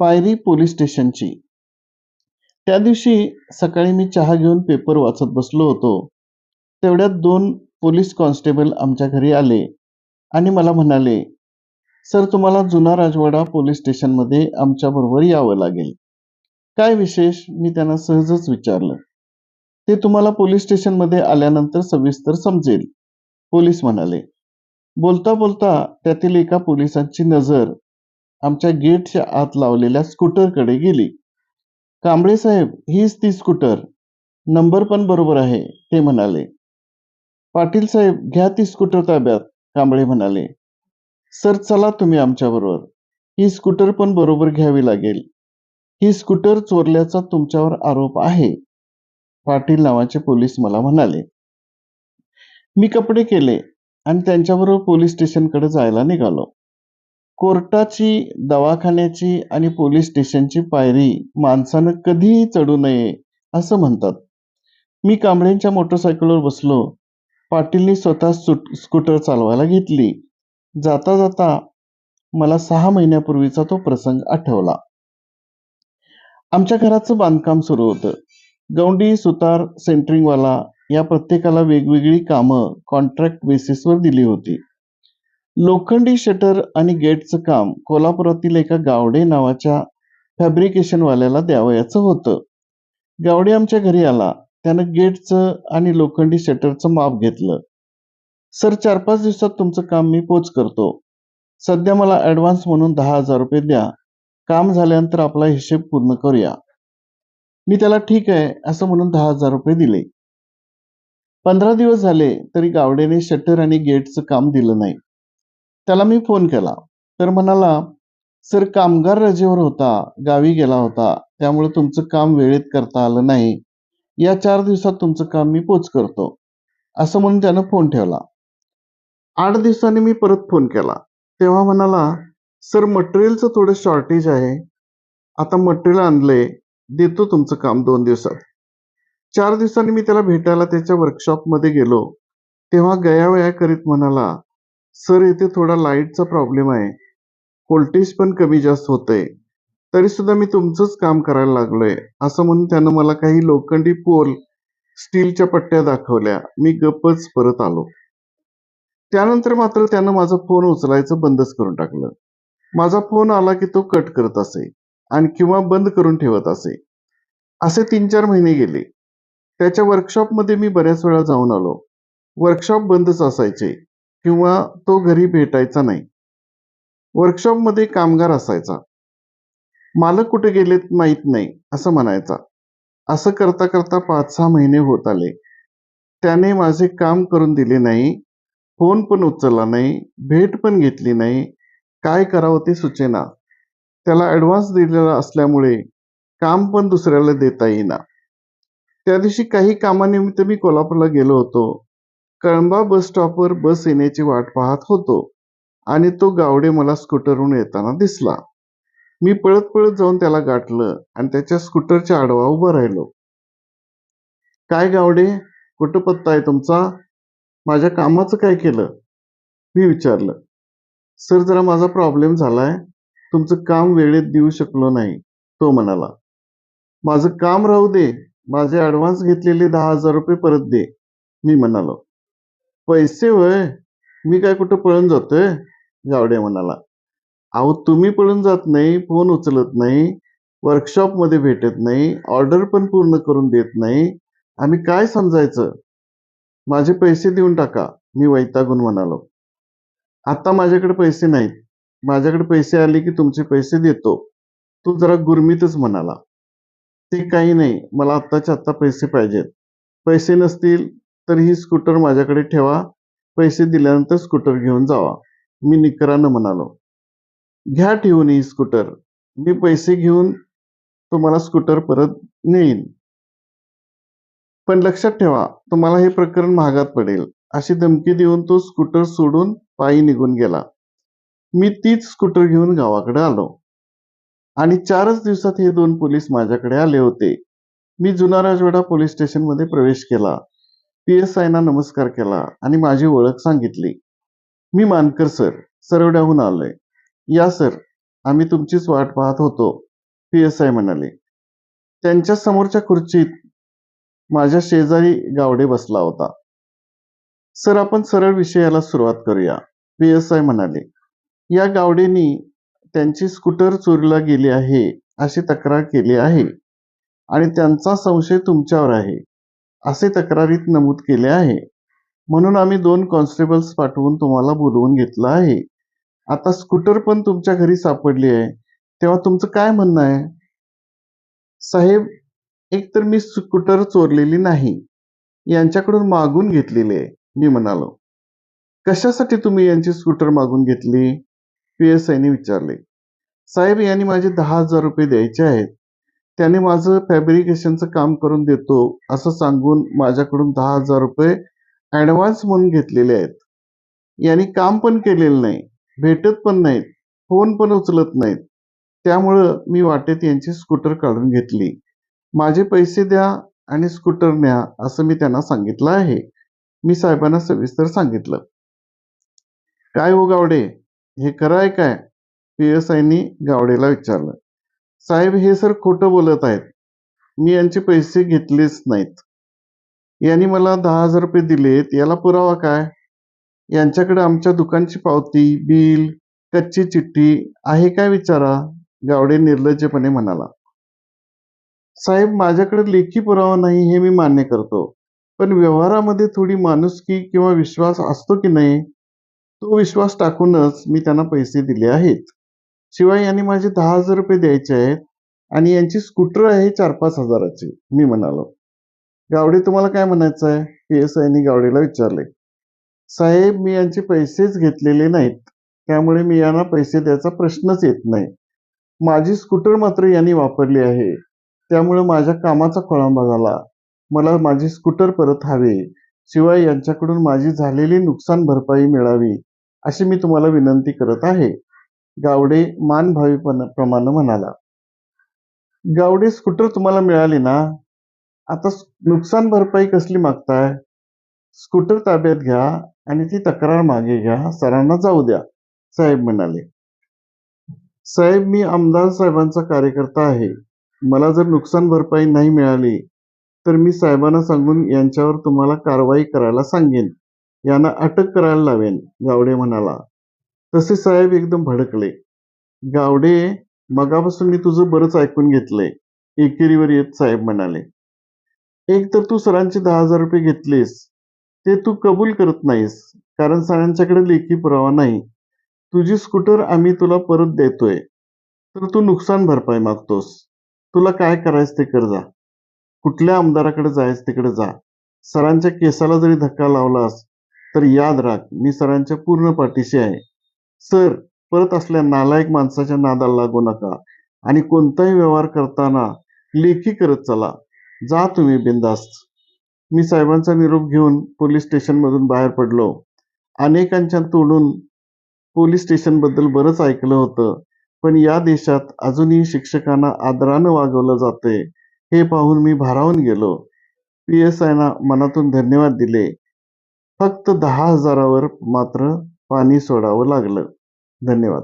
पायरी पोलीस स्टेशनची. त्या दिवशी सकाळी मी चहा घेऊन पेपर वाचत बसलो होतो. तेवढ्यात दोन पोलीस कॉन्स्टेबल आमच्या घरी आले आणि मला म्हणाले सर तुम्हाला जुना राजवाडा पोलीस स्टेशनमध्ये आमच्याबरोबर यावं लागेल. काय विशेष? मी त्यांना सहजच विचारलं. ते तुम्हाला पोलीस स्टेशनमध्ये आल्यानंतर सविस्तर समजेल पोलीस म्हणाले. बोलता बोलता त्यातील एका पोलिसांची नजर आमच्या गेटच्या आत लावलेल्या स्कूटरकडे गेली. कांबळे साहेब हीच ती स्कूटर नंबर पण बरोबर आहे ते म्हणाले. पाटील साहेब घ्या ती स्कूटर ताब्यात कांबळे म्हणाले. सर चला तुम्ही आमच्याबरोबर ही स्कूटर पण बरोबर घ्यावी लागेल. ही स्कूटर चोरल्याचा तुमच्यावर आरोप आहे. पाटील नावाचे पोलीस मला म्हणाले. मी कपडे केले आणि त्यांच्याबरोबर पोलीस स्टेशनकडे जायला निघालो. कोर्टाची दवाखान्याची आणि पोलीस स्टेशनची पायरी माणसानं कधीही चढू नये असं म्हणतात. मी कांबळेंच्या मोटरसायकलवर बसलो. पाटीलनी स्वतः सुट स्कूटर चालवायला घेतली. जाता जाता मला सहा महिन्यापूर्वीचा तो प्रसंग आठवला. आमच्या घराचं बांधकाम सुरू होतं. गौंडी सुतार सेंटरिंगवाला या प्रत्येकाला वेगवेगळी कामं कॉन्ट्रॅक्ट बेसिसवर दिली होती. लोखंडी शटर आणि गेटचं काम कोल्हापुरातील एका गावडे नावाच्या फॅब्रिकेशनवाल्याला द्यावयाचं होतं. गावडे आमच्या घरी आला. त्यानं गेटचं आणि लोखंडी शटरचं माप घेतलं. सर चार पाच दिवसात तुमचं काम मी पोच करतो. सध्या मला ॲडव्हान्स म्हणून दहा हजार रुपये द्या. काम झाल्यानंतर आपला हिशेब पूर्ण करूया. मी त्याला ठीक आहे असं म्हणून दहा हजार रुपये दिले. पंधरा दिवस झाले तरी गावडेने शटर आणि गेटचं काम दिलं नाही. त्याला मी फोन केला. तर म्हणाला सर कामगार रजेवर होता गावी गेला होता त्यामुळे तुमचं काम वेळेत करता आलं नाही. या चार दिवसात तुमचं काम मी पोच करतो. असं म्हणून त्यानं फोन ठेवला. आठ दिवसांनी मी परत फोन केला. तेव्हा म्हणाला सर मटेरियलचं थोडं शॉर्टेज आहे. आता मटेरियल आणलंय देतो तुमचं काम दोन दिवसात. चार दिवसांनी मी त्याला भेटायला त्याच्या वर्कशॉपमध्ये गेलो. तेव्हा गयावया करीत म्हणाला सर इथे थोडा लाईटचा प्रॉब्लेम आहे. व्होल्टेज पण कमी जास्त होतंय. तरी सुद्धा मी तुमचंच काम करायला लागलोय. असं म्हणून त्यानं मला काही लोखंडी पोल स्टीलच्या पट्ट्या दाखवल्या. मी गप्पच परत आलो. त्यानंतर मात्र त्यानं माझा फोन उचलायचं बंदच करून टाकलं. माझा फोन आला की तो कट करत असे आणि किंवा बंद करून ठेवत असे. असे तीन चार महिने गेले. त्याच्या वर्कशॉपमध्ये मी बऱ्याच वेळा जाऊन आलो. वर्कशॉप बंदच असायचे. किंवा तो घरी भेटायचा नाही. वर्कशॉपमध्ये कामगार असायचा. मालक कुठे गेलेत माहीत नाही असं म्हणायचा. असं करता करता पाच सहा महिने होत आले. त्याने माझे काम करून दिले नाही फोन पण उचलला नाही भेट पण घेतली नाही. काय करावं ते सुचेना. त्याला ॲडव्हान्स दिलेला असल्यामुळे काम पण दुसऱ्याला देता येईना. त्या दिवशी काही कामानिमित्त मी कोल्हापूरला गेलो होतो. कळंबा बस स्टॉपवर बस येण्याची वाट पाहत होतो आणि तो गावडे मला स्कूटरहून येताना दिसला. मी पळत पळत जाऊन त्याला गाठलं आणि त्याच्या स्कूटरच्या आडवा उभं राहिलो. काय गावडे कुठं पत्ता आहे तुमचा? माझ्या कामाचं काय केलं? मी विचारलं. सर जरा माझा प्रॉब्लेम झालाय. तुमचं काम वेळेत देऊ शकलो नाही तो म्हणाला. माझं काम राहू दे. माझे ॲडव्हान्स घेतलेले दहा हजार रुपये परत दे मी म्हणालो. पैसे वय मी काय कुठं पळून जातोय? गावडे म्हणाला अहो तुम्ही पळून जात नाही फोन उचलत नाही वर्कशॉपमध्ये भेटत नाही ऑर्डर पण पूर्ण करून देत नाही. आम्ही काय समजायचं? माझे पैसे देऊन टाका मी वैतागून म्हणालो. आता माझ्याकडे पैसे नाहीत. माझ्याकडे पैसे आले की तुमचे पैसे देतो. तो जरा गुरमीतच म्हणाला. ते काही नाही मला आत्ताच्या आत्ता पैसे पाहिजेत. पैसे नसतील तर ही स्कूटर माझ्याकडे ठेवा. पैसे दिल्यानंतर स्कूटर घेऊन जावा. मी निकरानं म्हणालो घ्या ठेवून ही स्कूटर मी पैसे घेऊन तुम्हाला स्कूटर परत नेईन. पण लक्षात ठेवा तुम्हाला हे प्रकरण महागात पडेल. अशी धमकी देऊन तो स्कूटर सोडून पायी निघून गेला. मी तीच स्कूटर घेऊन गावाकडे आलो. आणि चारच दिवसात हे दोन पोलीस माझ्याकडे आले होते. मी जुना राजवाडा पोलीस स्टेशनमध्ये प्रवेश केला. पी एस आयना नमस्कार केला आणि माझी ओळख सांगितली. मी मानकर सर सरवड्याहून आलोय. या सर आम्ही तुमचीच वाट पाहत होतो पी एस आय म्हणाले. त्यांच्या समोरच्या खुर्चीत माझ्या शेजारी गावडे बसला होता. सर आपण सरळ विषयाला सुरुवात करूया पी एस आय म्हणाले. या गावडेनी त्यांची स्कूटर चोरीला गेली आहे अशी तक्रार केली आहे. आणि त्यांचा संशय तुमच्यावर आहे. असे तक्रारीत नमूद केले आहे. म्हणून आम्ही दोन कॉन्स्टेबल्स पाठवून तुम्हाला बोलवून घेतलं आहे. आता स्कूटर पण तुमच्या घरी सापडली आहे. तेव्हा तुमचं काय म्हणणं आहे? साहेब एकतर मी स्कूटर चोरलेली नाही. यांच्याकडून मागून घेतलेली आहे मी म्हणालो. कशासाठी तुम्ही यांची स्कूटर मागून घेतली? पी एस आयने विचारले. साहेब यांनी माझे दहा हजार रुपये द्यायचे आहेत. त्याने माझं फॅब्रिकेशनचं काम करून देतो असं सांगून माझ्याकडून दहा हजार रुपये ॲडव्हान्स म्हणून घेतलेले आहेत. यांनी काम पण केलेलं नाही भेटत पण नाहीत फोन पण उचलत नाहीत. त्यामुळं मी वाटेत यांची स्कूटर काढून घेतली. माझे पैसे द्या आणि स्कूटर न्या असं मी त्यांना सांगितलं आहे. मी साहेबांना सविस्तर सांगितलं. काय हो गावडे? हे खरं आहे काय? पी एस आयनी गावडेला विचारलं. साहेब हे सर खोटं बोलत आहेत. मी यांचे पैसे घेतलेच नाहीत. यांनी मला दहा हजार रुपये दिलेत. याला पुरावा काय? यांच्याकडे आमच्या दुकानची पावती बिल कच्ची चिठ्ठी आहे काय विचारा? गावडे निर्लज्जपणे म्हणाला. साहेब माझ्याकडे लेखी पुरावा नाही हे मी मान्य करतो. पण व्यवहारामध्ये थोडी माणुसकी किंवा विश्वास असतो की नाही? तो विश्वास टाकूनच मी त्यांना पैसे दिले आहेत. शिवाय यांनी माझे दहा हजार रुपये द्यायचे आहेत आणि यांची स्कूटर आहे चार पाच हजाराची मी म्हणालो. गावडे तुम्हाला काय म्हणायचं आहे? पी एस आयनी गावडेला विचारले. साहेब मी यांचे पैसेच घेतलेले नाहीत. त्यामुळे मी यांना पैसे द्यायचा प्रश्नच येत नाही. माझी स्कूटर मात्र यांनी वापरली आहे. त्यामुळे माझ्या कामाचा खोळंबा झाला. मला माझी स्कूटर परत हवे. शिवाय यांच्याकडून माझी झालेली नुकसान भरपाई मिळावी अशी मी तुम्हाला विनंती करत आहे. गावडे मानभावीपणाप्रमाणे म्हणाला. गावडे स्कूटर तुम्हाला मिळाली ना? आता नुकसान भरपाई कसली मागताय? स्कूटर ताब्यात घ्या आणि ती तक्रार मागे घ्या. सरांना जाऊ द्या साहेब म्हणाले. साहेब मी आमदार साहेबांचा कार्यकर्ता आहे. मला जर नुकसान भरपाई नाही मिळाली तर मी साहेबांना सांगून यांच्यावर तुम्हाला कारवाई करायला सांगेन. यांना अटक करायला लावेन गावडे म्हणाला. तसे साहेब एकदम भडकले. गावडे मगापासून मी तुझं बरंच ऐकून घेतलंय. एकेरीवर येत साहेब म्हणाले. एक तर तू सरांचे दहा हजार रुपये घेतलेस. ते तू कबूल करत नाहीस कारण सरांच्याकडे लेखी पुरावा नाही. तुझी स्कूटर आम्ही तुला परत देतोय. तर तू नुकसान भरपाई मागतोस. तुला काय करायचं ते कर जा. कुठल्या आमदाराकडे जायचं तिकडे जा. सरांच्या केसाला जरी धक्का लावलास तर याद राख मी सरांच्या पूर्ण पाठीशी आहे. सर परत असल्या नालायक माणसाच्या नादाला लागू नका आणि कोणताही व्यवहार करताना लेखी करत चला. जा तुम्ही बिंदास्त मी साहेबांचा निरोप घेऊन पोलीस स्टेशनमधून बाहेर पडलो. अनेकांच्या तोडून पोलीस स्टेशनबद्दल बरंच ऐकलं होतं पण या देशात अजूनही शिक्षकांना आदरानं वागवलं जाते हे पाहून मी भारावून गेलो. पी एस आयना मनातून धन्यवाद दिले. फक्त दहा हजारावर मात्र पाणी सोडावं लागलं. धन्यवाद.